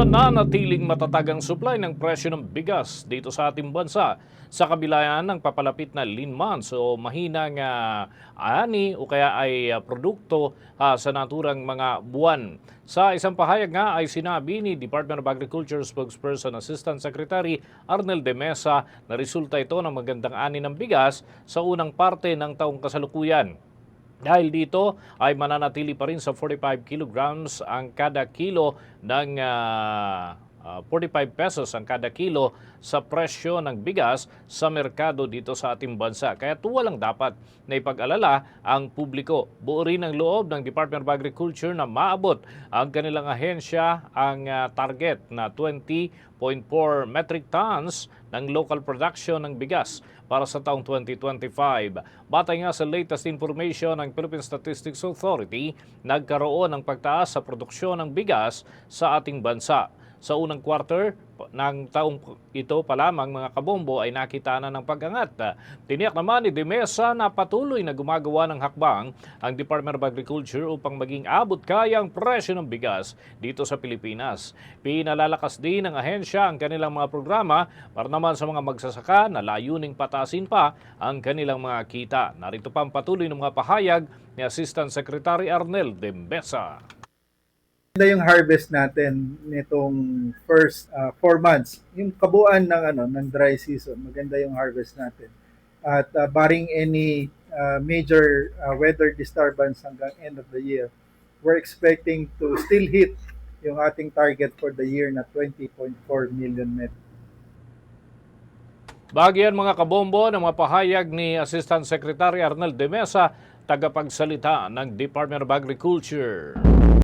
Nananatiling matatagang supply ng presyo ng bigas dito sa ating bansa sa kabilaan ng papalapit na lean months o mahinang ah, ani o kaya ay ah, produkto ah, sa naturang mga buwan. Sa isang pahayag nga ay sinabi ni Department of Agriculture spokesperson Assistant Secretary Arnel de Mesa na resulta ito ng magandang ani ng bigas sa unang parte ng taong kasalukuyan. Dahil dito ay mananatili pa rin sa 45 kilograms ang kada kilo ng ah, ah, 45 pesos ang kada kilo sa presyo ng bigas sa merkado dito sa ating bansa. Kaya walang dapat na ipag-alala ang publiko. Buo rin ang loob ng Department of Agriculture na maabot ang kanilang ahensya ang ah, target na 20.4 metric tons ng local production ng bigas para sa taong 2025. Batay nga sa latest information ng Philippine Statistics Authority, nagkaroon ng pagtaas sa produksyon ng bigas sa ating bansa. Sa unang quarter ng taong ito pa lamang mga kabombo ay nakita na ng pag-angat. Tiniyak naman ni Demesa na patuloy na gumagawa ng hakbang ang Department of Agriculture upang maging abot kaya ang presyo ng bigas dito sa Pilipinas. Pinalalakas din ng ahensya ang kanilang mga programa para naman sa mga magsasaka na layuning patasin pa ang kanilang mga kita. Narito pa ang patuloy ng mga pahayag ni Assistant Secretary Arnel Dembesa. Maganda yung harvest natin nitong first uh, four months. Yung kabuuan ng ano ng dry season, maganda yung harvest natin. At uh, barring any uh, major uh, weather disturbance hanggang end of the year, we're expecting to still hit yung ating target for the year na 20.4 million metric. Bagian mga kabombo ng mga pahayag ni Assistant Secretary Arnel de Mesa, tagapagsalita ng Department of Agriculture.